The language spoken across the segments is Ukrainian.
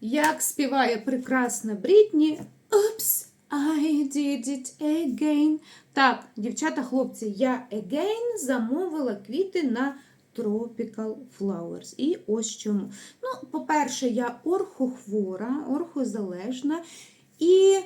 Як співає прекрасна Брітні. Oops, I did it again. Так, дівчата, хлопці, я again замовила квіти на Tropical Flowers. І ось чому. Ну, по-перше, я орхохвора, орхозалежна. І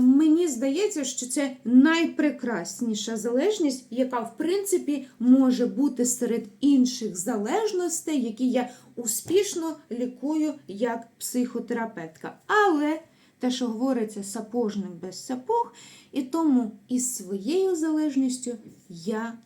мені здається, що це найпрекрасніша залежність, яка, в принципі, може бути серед інших залежностей, які я успішно лікую як психотерапевтка. Але те, що говориться, сапожник без сапог, і тому із своєю залежністю я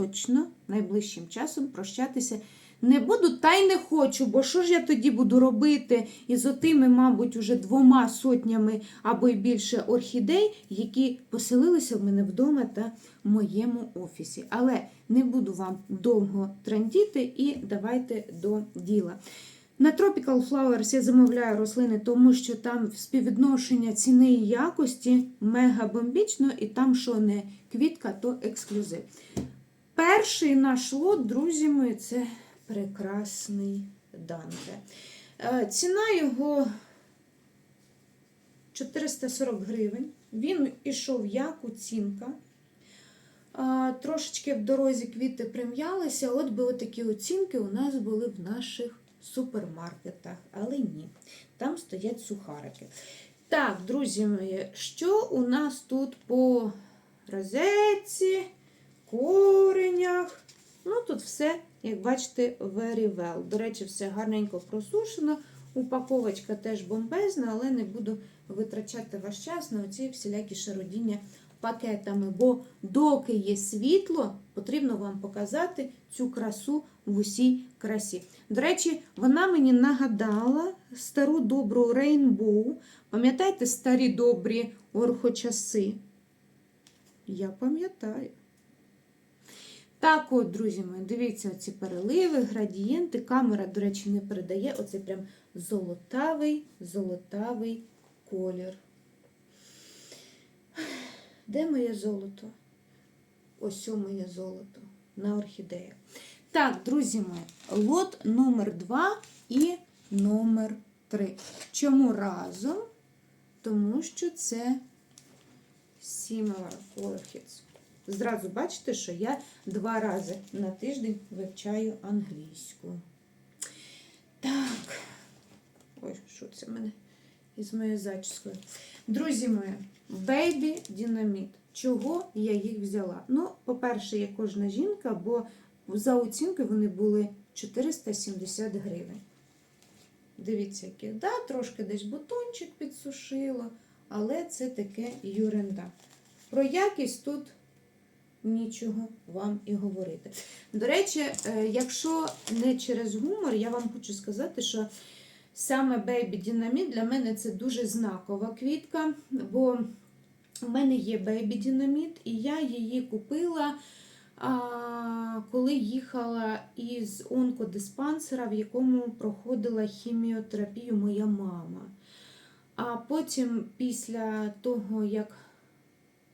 точно найближчим часом прощатися не буду, та й не хочу, бо що ж я тоді буду робити із отими, мабуть, уже двома сотнями або й більше орхідей, які поселилися в мене вдома та в моєму офісі. Але не буду вам довго трандіти і давайте до діла. На Tropical Flowers я замовляю рослини, тому що там співвідношення ціни і якості мега бомбічно, і там, що не квітка, то ексклюзив. Перший наш лот, друзі мої, це прекрасний Данте. Е, Ціна його 440 гривень. Він ішов як оцінка. Трошечки в дорозі квіти прим'ялися, от би отакі оцінки у нас були в наших супермаркетах. Але ні, там стоять сухарики. Так, друзі мої, що у нас тут по розетці, коренях? Ну, тут все, як бачите, very well. До речі, все гарненько просушено. Упаковочка теж бомбезна, але не буду витрачати ваш час на оці всілякі шародіння пакетами. Бо доки є світло, потрібно вам показати цю красу в усій красі. До речі, вона мені нагадала стару добру Рейнбоу. Пам'ятаєте старі добрі орхочаси? Я пам'ятаю. Так от, друзі мої, дивіться ці переливи, градієнти. Камера, до речі, не передає. Оце прям золотавий, золотавий колір. Де моє золото? Ось моє золото на орхідеях. Так, друзі мої, лот номер 2 і номер 3. Чому разом? Тому що це Similar Orchids. Зразу бачите, що я два рази на тиждень вивчаю англійську. Так. Ой, що це в мене із моєю зачіскою? Друзі мої, Baby Dynamite. Чого я їх взяла? Ну, по-перше, я кожна жінка, бо за оцінкою вони були 470 гривень. Дивіться, які. Да, трошки десь бутончик підсушило, але це таке юренда. Про якість тут нічого вам і говорити. До речі, е, якщо не через гумор, я вам хочу сказати, що саме Baby Dynamite для мене це дуже знакова квітка, бо у мене є Baby Dynamite, і я її купила. Коли їхала із онкодиспансера, в якому проходила хіміотерапію моя мама. А потім, після того, як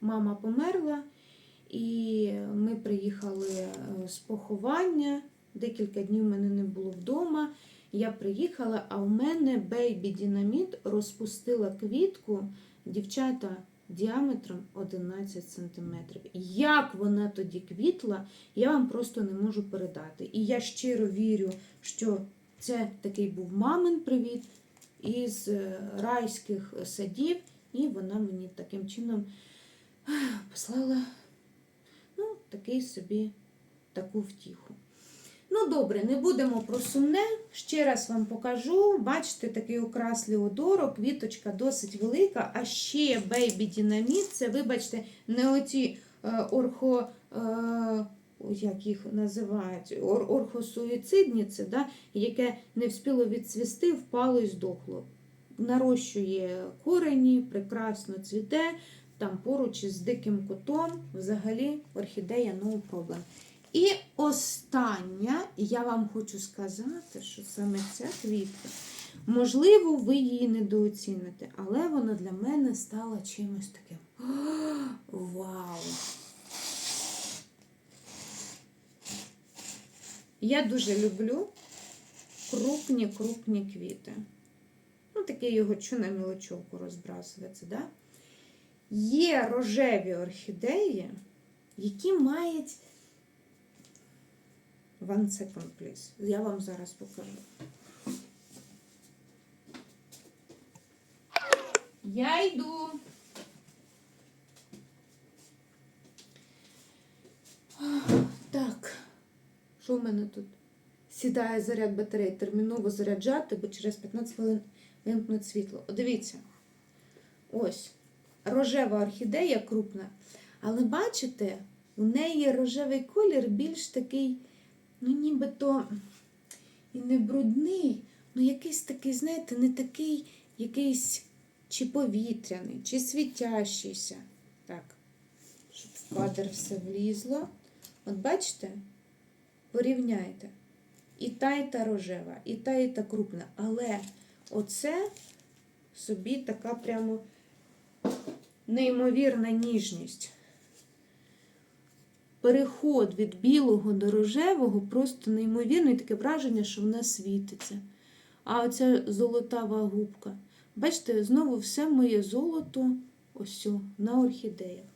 мама померла, і ми приїхали е, з поховання, декілька днів мене не було вдома. Я приїхала, а у мене Бейбі Дінаміт розпустила квітку дівчата діаметром 11 см. Як вона тоді квітла, я вам просто не можу передати. І я щиро вірю, що це такий був мамин привіт із е, райських садів, і вона мені таким чином послала такий собі таку втіху. Ну, добре, не будемо про сумне. Ще раз вам покажу. Бачите, такий окрас Леодоро, квіточка досить велика, а ще Бейбі Дінаміт. Це, вибачте, не оці е, орхо. Е, як їх називають, ор, орхосуїцидні, да, яке не встигло відцвісти, впало і здохло. Нарощує корені, прекрасно цвіте, там поруч із диким котом, взагалі орхідея no problem. І остання, я вам хочу сказати, що саме ця квітка, можливо, ви її недооціните, але вона для мене стала чимось таким. Вау! Я дуже люблю крупні-крупні квіти. Ну, таке його що на мілочовку розбрасується, да? Є рожеві орхідеї, які мають One second, please. Я вам зараз покажу. Я йду. Так, що в мене тут? Сідає заряд батареї, терміново заряджати, бо через 15 хвилин вимкнуть світло. О, дивіться. Ось. Рожева орхідея крупна. Але бачите, у неї рожевий колір більш такий, ну нібито і не брудний, ну якийсь такий, знаєте, не такий якийсь чи повітряний, чи світящийся. Так, щоб в кадр все влізло. От бачите, порівняйте. І та, і та рожева, і та, і та крупна. Але оце собі така прямо неймовірна ніжність. Переход від білого до рожевого просто неймовірний таке враження, що вона світиться. А оця золотава губка. Бачите, знову все моє золото ось на орхідеях.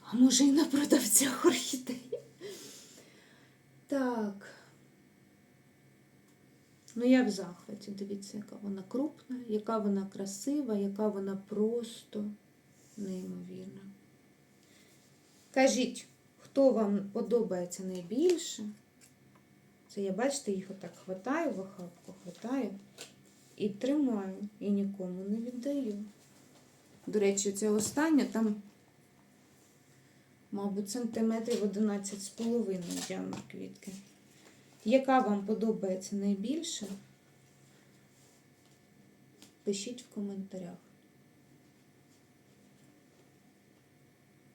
А може і на продавцях орхідеї. Так. Ну, я в захваті. Дивіться, яка вона крупна, яка вона красива, яка вона просто неймовірна. Кажіть, хто вам подобається найбільше? Це я, бачите, їх отак хватаю в охапку, хватаю і тримаю, і нікому не віддаю. До речі, це остання там, мабуть, сантиметрів 11 з половиною діаметр квітки. Яка вам подобається найбільше? Пишіть в коментарях.